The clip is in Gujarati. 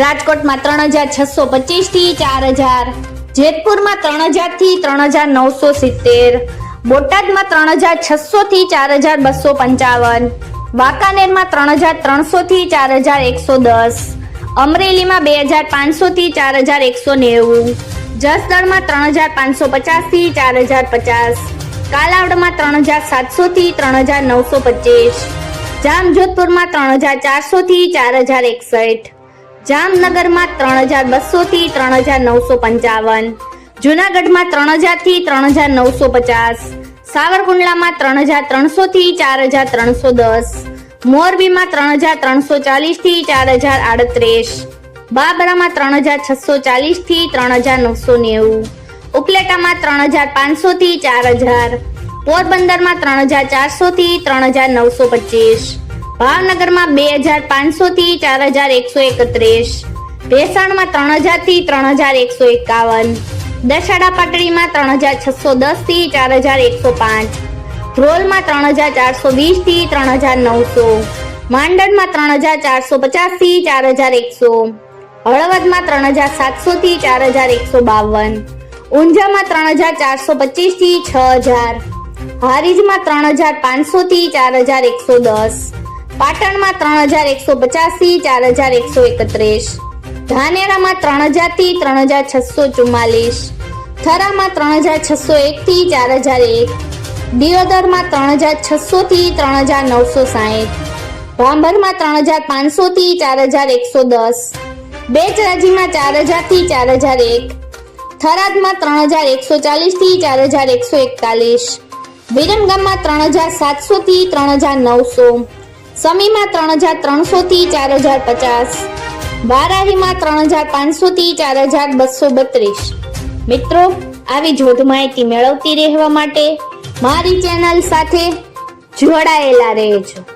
રાજકોટમાં ત્રણ હજાર છસો પચીસથી ચાર હજાર, જેતપુરમાં ત્રણ હજારથી ત્રણ હજાર નવસો સિત્તેર, બોટાદમાં ત્રણ હજાર છસો થી ચાર હજાર બસો પંચાવન, વાંકાનેરમાં ત્રણ હજાર ત્રણસો થી ચાર હજાર એકસો દસ, અમરેલીમાં બે હજાર પાંચસો થી ચાર હજાર એકસો નેવું, જસદણમાં ત્રણ હજાર પાંચસો પચાસથી ચાર હજાર પચાસ, કાલાવડમાં ત્રણ હજાર સાતસો થી ત્રણ હજાર નવસો પચીસ, જામજોધપુરમાં ત્રણ હજાર ચારસો થી ચાર હજાર એકસઠ જામનગરમાં ત્રણ હજાર બસો થી ત્રણ હજાર નવસો પંચાવન જુનાગઢમાં ત્રણ હજારથી ત્રણ હજાર નવસો પચાસ સાવરકુંડલામાં ત્રણ હજાર ત્રણસો થી ચાર હજાર ત્રણસો દસ મોરબીમાં ત્રણ હજાર ત્રણસો ચાલીસથી ચાર હજાર આડત્રીસ બાબરામાં ત્રણ હજાર છસો ચાલીસથી ત્રણ હજાર નવસો નેવું ઉપલેટામાં ત્રણ હજાર પાંચસો થી ચાર હજાર પોરબંદરમાં ત્રણ હજાર ચારસો થી ત્રણ હજાર નવસો પચીસ ભાવનગરમાં બે હજાર પાંચસો થી ચાર હજાર એકસો એકત્રીસ. ભેસાણમાં ત્રણ હજારથી ત્રણ હજાર એકસો એકાવન. દશાડા પાટડીમાં ત્રણ હજાર છસો દસથી ચાર હજાર એકસો પાંચ. ધ્રોલમાં ત્રણ હજાર ચારસો વીસથી ત્રણ હજાર નવસો. માંડળમાં ત્રણ હજાર ચારસો પચાસથી ચાર હજાર એકસો. હળવદમાં ત્રણ હજાર સાતસો થી ચાર હજાર એકસો બાવન. ઊંઝામાં ત્રણ હજાર ચારસો પચીસથી છ હજાર. હારીજમાં ત્રણ હજાર પાંચસો થી ચાર હજાર એકસો દસ. પાટણમાં ત્રણ હજાર એકસો પચાસી, ચાર હજાર એકસો એકત્રીસ. ધાનેરામાં ત્રણ હજારથી ત્રણ હજાર છસો ચુમ્માલીસ. થરામાં ત્રણ હજાર છસો એક થી ચાર હજાર એક. દિયોદરમાં ત્રણ હજાર છસો થી ત્રણ હજાર નવસો સાહીઠ. ભાંભરમાં ત્રણ હજાર પાંચસો થી ચાર હજાર એકસો દસ. બેચરાજીમાં ચાર હજારથી ચાર હજાર એક. થરાદમાં ત્રણ હજાર એકસો ચાલીસથી ચાર હજાર એકસો એકતાલીસ. વિરમગામમાં ત્રણ હજાર સાતસો થી ત્રણ હજાર નવસો. સમીમાં ત્રણ હજાર ત્રણસો થી ચાર હજાર પચાસ. બારાહીમાં ત્રણ હજાર પાંચસો થી ચાર હજાર બસો બત્રીસ. મિત્રો, આવી જોધ માહિતી મેળવતી રહેવા માટે મારી ચેનલ સાથે જોડાયેલા રહેજો.